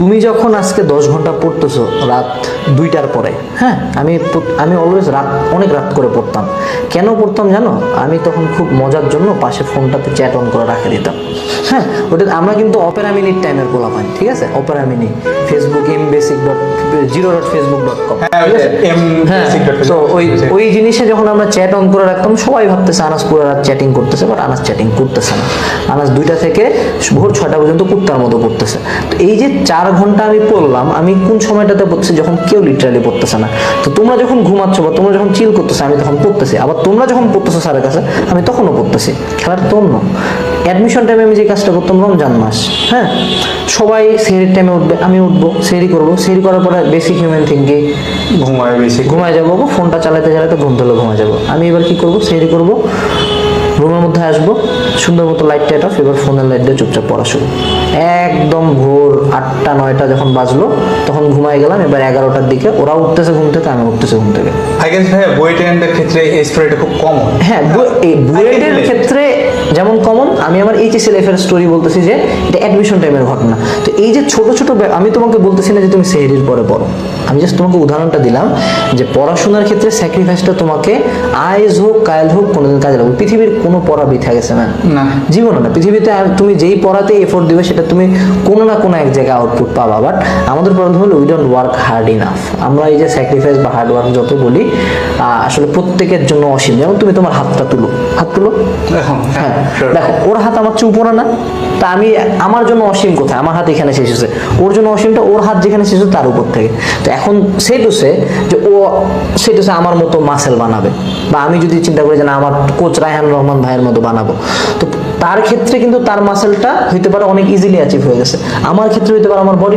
তুমি যখন আজকে দশ ঘণ্টা পড়তেছো রাত দুইটার পরে হ্যাঁ আমি আমি অলওয়েজ রাত অনেক রাত করে পড়তাম। কেন পড়তাম জানো? আমি তখন খুব মজার জন্য পাশে ফোনটাতে চ্যাট অন করে রাখে দিতাম। হ্যাঁ ওটা আমরা কিন্তু অপেরা মিনিট টাইমের গোলা পাই ঠিক আছে? Opera mini Facebook M basic dot zero dot Facebook dot com হ্যাঁ, ওই হ্যাঁ তো ওই ওই জিনিসে যখন আমরা চ্যাট অন করে রাখতাম সবাই ভাবতেছে আনাস পুরো রাত চ্যাটিং করতেছে বাট আনাস চ্যাটিং করতেছে না। আনাস দুইটা থেকে ভোর ছয়টা পর্যন্ত কুত্তার মতো করতেছে। তো এই যে চার ঘণ্টা আমি পড়লাম আমি কোন সময়টাতে পড়তেছি যখন কেউ লিটারালি পড়তেছে না? তো তোমরা যখন ঘুমাচ্ছ বা তোমরা যখন চিল করতেছো আমি তখন পড়তেছি। আবার তোমরা যখন পড়তেছো স্যারের কাছে আমি তখনও পড়তেছি। খেলার তো অন্য। অ্যাডমিশন টাইমে আমি যে কাজটা করতাম রমজান মাস হ্যাঁ? সবাই সেহরির টাইমে উঠবে আমি উঠবো সেহরি করব। সেহরি করার পরে বেসিক হিউম্যান থিঙ্কিং ঘুমায় বেশি ঘুমায় যাব ফোনটা চালাতে চালাতে ঘুম ধরলে ঘুমায় যাব। আমি এবার কি করব? সেরি করব রুমের মধ্যে আসব। সুন্দর মতো লাইটটা এটা এবার ফোনের লাইট দিয়ে চুপচাপ পড়া শুরু। একদম ভোর আটটা নয়টা যখন বাজলো তখন ঘুমাই গেলাম। এবার এগারোটার দিকে ওরা উঠতেছে ঘুম থেকে আমি উঠতেছে ঘুম থেকে। আই গেস ভাইয়া বই ক্ষেত্রে এই স্টোরিটা খুব কম হ্যাঁ এই বুয়েটের ক্ষেত্রে যেমন কমন আমি আমার এইচএসএল এফ এর স্টোরি বলতেছি যে এটা অ্যাডমিশন টাইমের ঘটনা। তো এই যে ছোট ছোট আমি তোমাকে বলতেছি না যে তুমি সেহরির পরে পড়ো। আমি জাস্ট তোমাকে উদাহরণটা দিলাম যে পড়াশোনার ক্ষেত্রে স্যাক্রিফাইসটা তোমাকে আইজ হোক কাইল হোক কোনোদিন কাজে লাগবে পৃথিবীর কোনো পড়া বৃথা গেছে না না। জীবনে না। পৃথিবীতে আর তুমি যেই পড়াতে এফোর্ট দিবে সেটা তুমি কোনো না কোনো এক জায়গায় আউটপুট পাবা। বাট আমাদের প্রবলেম হলো we don't work hard enough আমরা এই যে স্যাক্রিফাইস বা হার্ড ওয়ার্ক যত বলি আহ, আসলে প্রত্যেকের জন্য অসীম। যেমন তুমি তোমার হাতটা তুলো। হাত তুলো। হ্যাঁ দেখো ওর হাত আমার চেয়ে উপরে না তা আমি আমার জন্য অসীম কোথায়? আমার হাত এখানে শেষ হচ্ছে ওর জন্য অসীমটা ওর হাত যেখানে শেষ হচ্ছে তার উপর থেকে। তো এখন সে টু সে যে ও সে টু সে আমার মতো মাসেল বানাবে। বা আমি যদি চিন্তা করি যে না আমার কোচ রায়হান রহমান ভাইয়ের মতো বানাবো। তো তার ক্ষেত্রে কিন্তু তার মাসেলটা হইতে পারে অনেক ইজিলি অ্যাচিভ হয়ে গেছে। আমার ক্ষেত্রে হইতে পারে আমার বডি